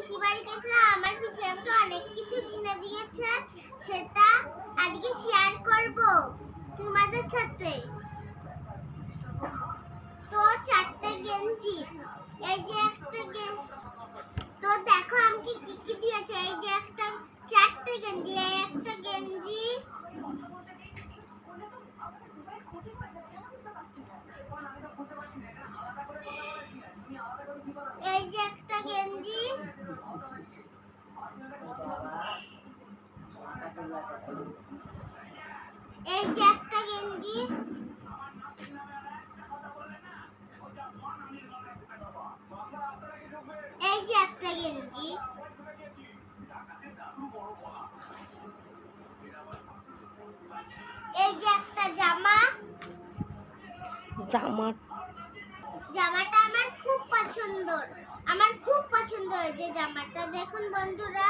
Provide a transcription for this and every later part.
পিসি বাড়ি গেছিলাম আমার পিসি আমাকে অনেক কিছু কিনে দিয়েছে সেটা আজকে শেয়ার করব তোমাদের সাথে। তো চারটে গেঞ্জি, এই যে একটা গেঞ্জি তো দেখো আমাকে কি কি দিয়েছে, এই যে একটা চারটে গেঞ্জি, এই একটা এই যে একটা গেঞ্জি। এই যে একটা গেঞ্জি। এই যে একটা জামা। জামা। জামাটা আমার খুব পছন্দ। আমার খুব পছন্দ হয়েছে জামাটা। দেখুন বন্ধুরা।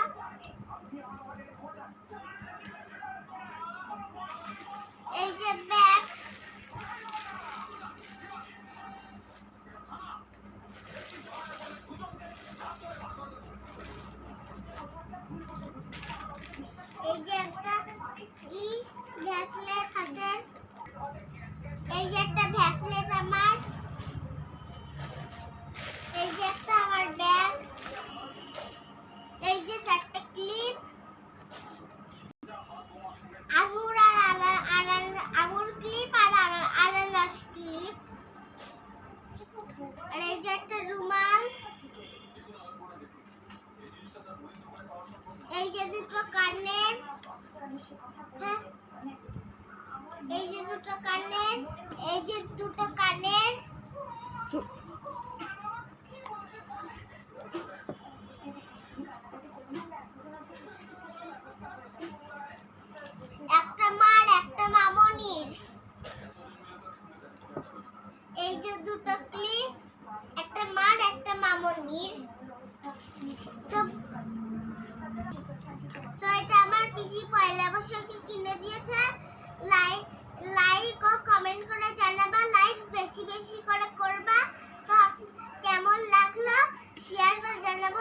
দুটো কানের হ্যাঁ? এই যে দুটো কানের, এই যে দুটো কানের। একটা মার, একটা মামনির। এই যে দুটো ক্লিপ, একটা মার, একটা মামনির। তো এটা আমার পিসি পয়লা বৈশাখে কিনে দিয়েছে লাইক লাইক ও কমেন্ট করে জানাবা লাইক বেশি করে করবা? তো কেমন লাগল? শেয়ার করে জানাব।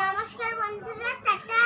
নমস্কার বন্ধুরা টাটা।